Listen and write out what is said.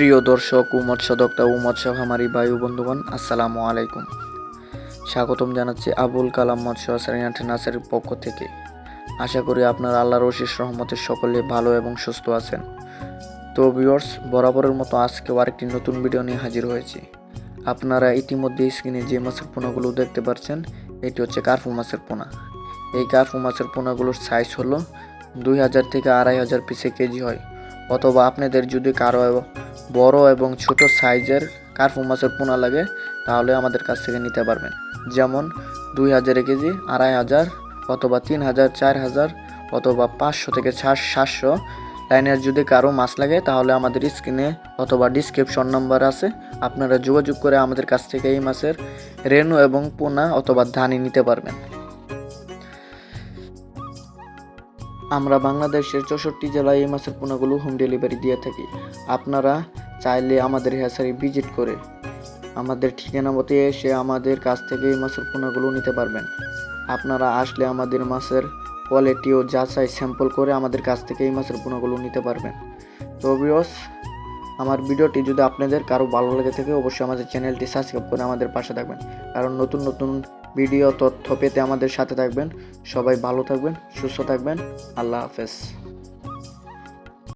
প্রিয় দর্শক ও মৎস্যদক্তা ও মৎস্য বায়ু বন্ধুগণ, আসসালামু আলাইকুম। স্বাগতম জানাচ্ছি আবুল কালাম মৎস্য আসারিয়ান্ট নার্সারির পক্ষ থেকে। আশা করি আপনার আল্লাহর অশেষ রহমতে সকলে ভালো এবং সুস্থ আছেন। তো ভিউয়ার্স বরাবরের মতো আজকেও আরেকটি নতুন ভিডিও নিয়ে হাজির হয়েছি। আপনারা ইতিমধ্যে স্ক্রিনে যে মাছের পোনাগুলো দেখতে পাচ্ছেন এটি হচ্ছে কার্ফু মাছের পোনা। এই কার্ফু মাছের পোনাগুলোর সাইজ হলো দুই হাজার থেকে আড়াই হাজার পিসে কেজি হয়। অথবা আপনাদের যদি কারও বড় এবং ছোট সাইজের কার্ফু মাছের পোনা লাগে, তাহলে আমাদের কাছ থেকে নিতে পারবেন। যেমন দুই হাজার কেজি, আড়াই হাজার অথবা তিন হাজার, চার হাজার অথবা পাঁচশো থেকে চার সাতশো লাইনের যদি কারও মাছ লাগে, তাহলে আমাদের স্ক্রিনে অথবা ডিসক্রিপশন নাম্বার আছে। আপনারা যোগাযোগ করে আমাদের কাছ থেকে এই মাছের রেনু এবং পোনা অথবা ধানি নিতে পারবেন। আমরা বাংলাদেশের চৌষট্টি জেলায় এই মাছের পোনাগুলো হোম ডেলিভারি দিয়ে থাকি। আপনারা চাইলে আমাদের হ্যাসারি ভিজিট করে আমাদের ঠিকানা মতে এসে আমাদের কাছ থেকে এই মাছের পোনাগুলো নিতে পারবেন। আপনারা আসলে আমাদের মাছের কোয়ালিটি ও যাচাই স্যাম্পল করে আমাদের কাছ থেকে এই মাছের পোনাগুলো নিতে পারবেন। তো বিয়স আমার ভিডিওটি যদি আপনাদের কারও ভালো লেগে থাকে, অবশ্যই আমাদের চ্যানেলটি সাবস্ক্রাইব করে আমাদের পাশে থাকবেন। কারণ নতুন নতুন ভিডিও তথ্য পেতে আমাদের সাথে থাকবেন। সবাই ভালো থাকবেন সুস্থ থাকবেন। আল্লাহ হাফেজ।